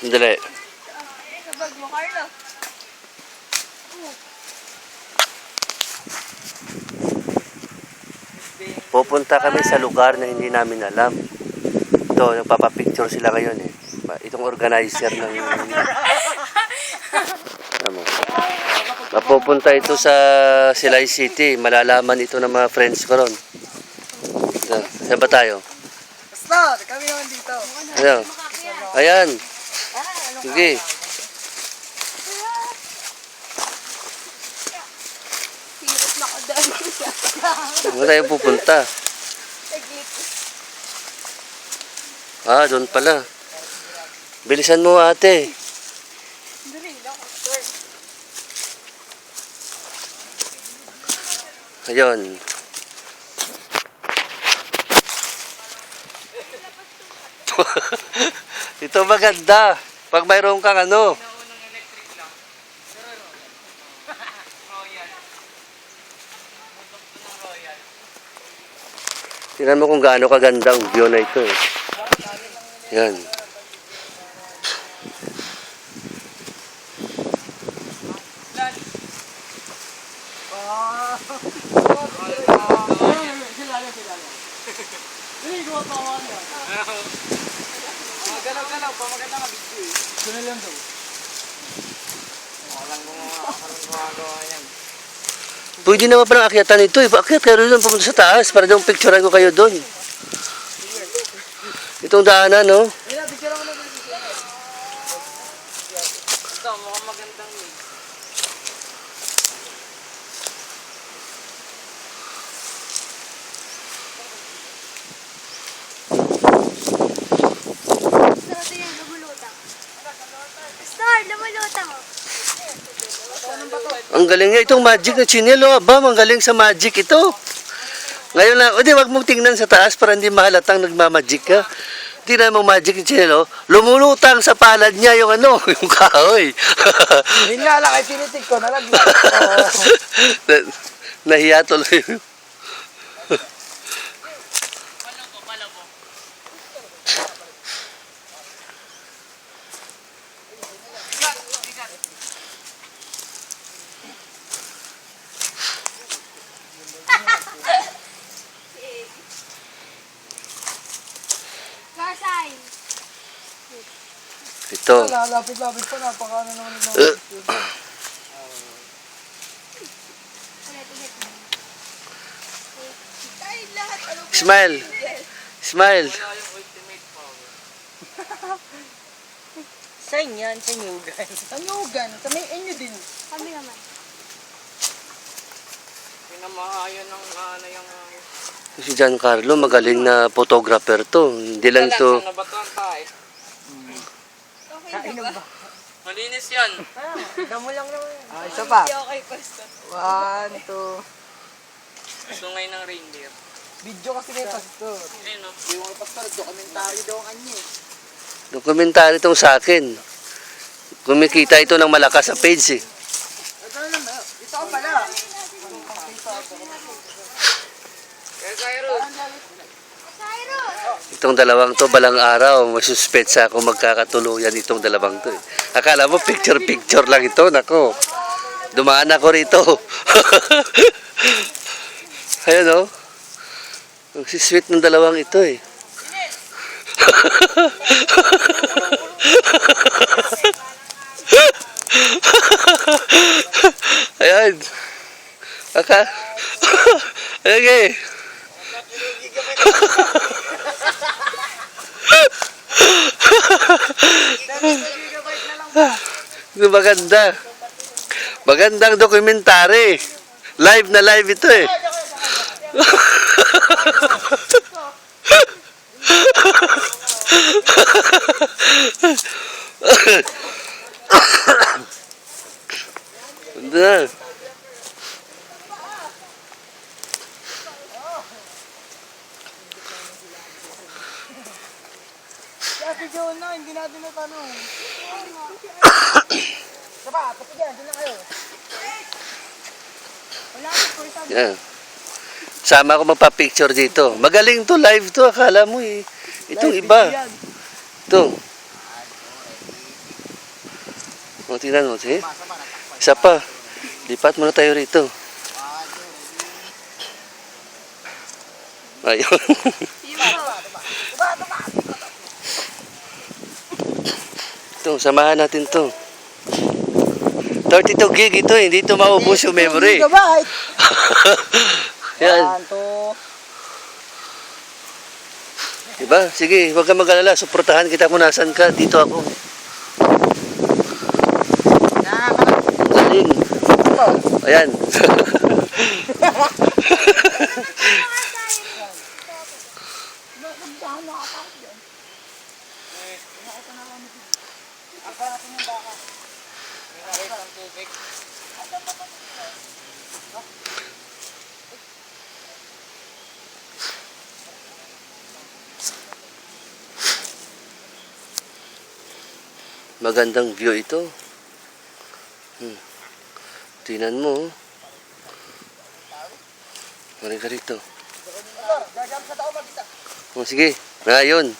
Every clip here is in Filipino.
Dali. Kapag mo, Carlo. Pupunta kami sa lugar na hindi namin alam. Ito, nagpapapicture sila ngayon eh. Itong organizer ng... Ano? Mapupunta ito sa Silay City. Malalaman ito ng mga friends ko ron. Saan ba tayo? Ano? Ayan. Sige. Saan tayo pupunta? Ah, doon pala. Bilisan mo ate. Ayun. Ito maganda. Pag mayroon kang ano. Tingnan mo kung gaano kaganda ang view na ito. Eh. Yan. Ah. Galaw-galaw pa, maganda nga video eh. Sila lang daw. Walang gumawa, walang gumagawa yan. Pwede naman palang akyatan ito. Eh. Akyat kayo doon pumunta sa taas para doon picturean ko kayo doon. Itong daanan, no? Hindi, picture ako na dito. Ito, mukhang magandang mix. Sarap yan, lumulutang. Star, lumulutang. Ang galing nga itong magic na chinelo. Aba, ang galing sa magic ito. Ngayon lang, o di, wag mong tingnan sa taas para hindi mahalatang nagmamagic ka. Tingnan mo magic na chinelo, lumulutang sa palad niya yung ano, yung kahoy. Hindi nga lang, ay tinitig ko. Na- Nahiya tuloy. Karsay. Ito. Lalapit-lapit pa, napaka ano naman. Uh. Ay, lahat. Ano ba? Smile. Smile. Saan yan? Sa Nyugan. Sa Nyugan? Sa may inyo din. Kami naman. Pinamahayan ng ano yung... Si Giancarlo, magaling na photographer to. Hindi lang ito. nabatuan tayo. Na ba? Malinis yan. Ah, damo lang naman. Ah, isa pa. Hindi okay, Pastor. One, two. Sungay ng reindeer. Video kasi kay Pastor. Ayun o. Yung mga Pastor, dokumentary daw ang kanya eh. Dokumentary itong sa akin. Kumikita ito ng malakas sa page eh. Ito na naman. Ito ka pala. Kaya Cyrus. Cyrus! Itong dalawang to balang araw, masuspect sa ako magkakatuluyan itong dalawang to. Eh. Akala mo picture-picture lang ito, nako. Dumaan ako rito. Ayan oh. Ang sweet ng dalawang ito eh. Ayan. Aka. Ayan eh. Maganda. Magandang dokumentary. Live na live ito eh. Ganda. Kaya video na, hindi natin natanong. Saba, tapos yan, dun na kayo. Wala ko, time. Yan. Sama ako magpa-picture dito. Magaling to, live to, akala mo eh. Itong iba. Ito. O, tingnan mo, see? Isa pa. Lipat muna tayo rito. Ayun. Ito, samahan natin to. 32 gig ito, eh. hindi ito maubos yung memory. Yan. Diba? Sige, huwag ka mag-alala. Suportahan kita kung nasan ka. Dito ako. Galing. Ayan. Magandang view ito. Hmm. Tingnan mo. oh. Mari ka rito. Oh, sige. Ayun.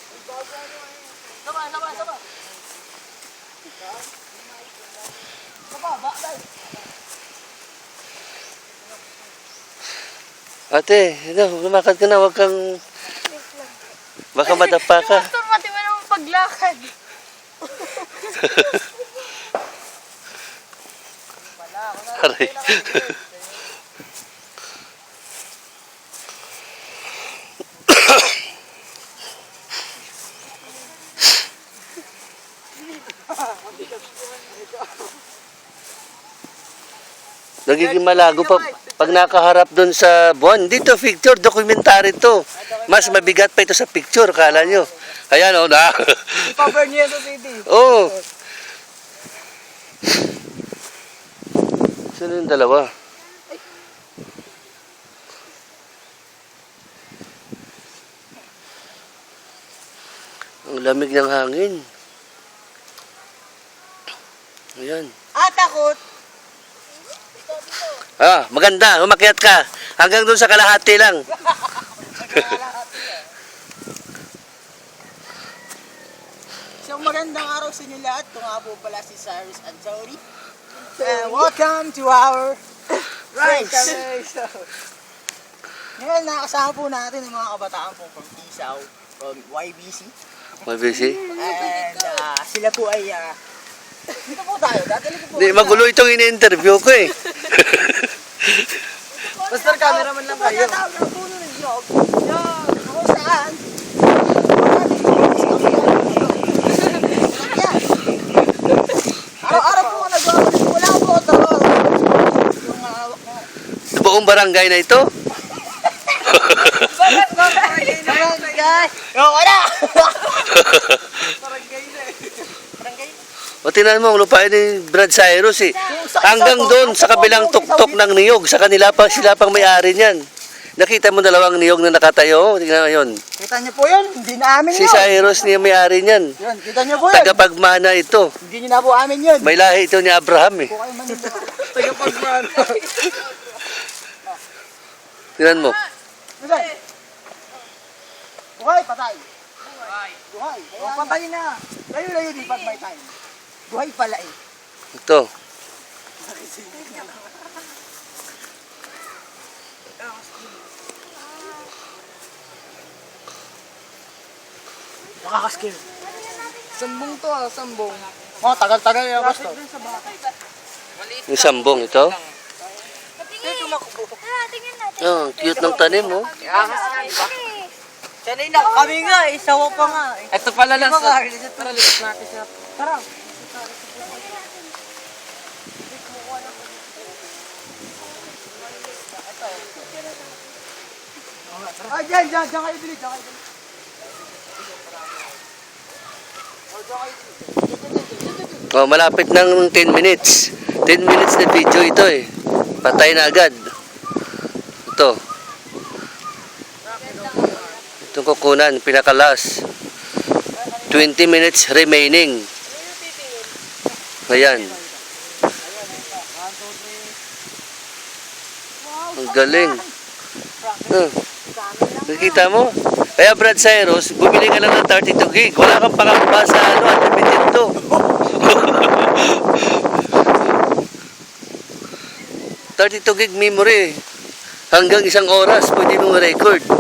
Ate, ano, lumakad ka na, wag kang... Baka madapa ka. Pastor, pati mo naman paglakad. Aray. Nagiging malago pa pag nakaharap doon sa buwan. Dito picture, documentary to. Mas mabigat pa ito sa picture, kala nyo. Ayan, oh, na. Cover niya sa city. Oo. Oh. Sino yung dalawa? Ang lamig ng hangin. Ayan. Ah, takot. Ah, maganda. Umakyat ka. Hanggang doon sa kalahati lang. So magandang araw sa inyo lahat. Ito nga po pala si Cyrus Anjori. And welcome to our race. Ngayon nakasama po natin ang mga kabataan po from Isaw, from YBC. Mabisi. And ah, sila po ay ah, dito po tayo. Ko po. Hindi, magulo itong ini-interview ko eh. Basta cameraman lang kayo. Tatawag ang puno ng job. Yan. Kung saan. Araw-araw po ka nagwawalik. Wala po ito. Yung hawak mo. Buong barangay na ito. Barangay. Yo, wala. Tinan mo, ang lupain ni Brad Cyrus eh. Hanggang doon sa kabilang tuktok ng niyog, sa kanila pa sila pang may-ari niyan. Nakita mo dalawang niyog na nakatayo? Tingnan mo yun. Kita niyo po yun. Hindi na amin Si yun. Cyrus niya may-ari niyan. Yun, kita niyo po yun. Tagapagmana ito. Hindi niyo na po amin yun. May lahi ito ni Abraham eh. Tagapagmano. Tingnan mo. Buhay. Buhay, patay. Buhay. O, patay na. Layo-layo di pag may time. Buhay pala eh. Ito. Makakaskill. Sambong to ah, sambong. Oh, tagal-tagal yung gusto. Maliit Yung sambong ito. Ah. Oh, cute ng tanim oh. Patingin. Sanay na kami nga, isawa pa nga. eh. Ito pala lang Tara, lipat natin siya. Tara. Ah, dyan, dyan, dyan kayo bili, dyan kayo bili. Oh, malapit ng 10 minutes. 10 minutes na video ito eh. Patay na agad. Ito. Itong kukunan, pinakalas. 20 minutes remaining. Ayan. Ang galing. Uh, nakikita mo? Kaya Brad Cyrus, bumili ka lang ng 32 gig. Wala kang pakakaba sa ano, unlimited to. Thirty-two gig memory. Hanggang isang oras, pwede mong record.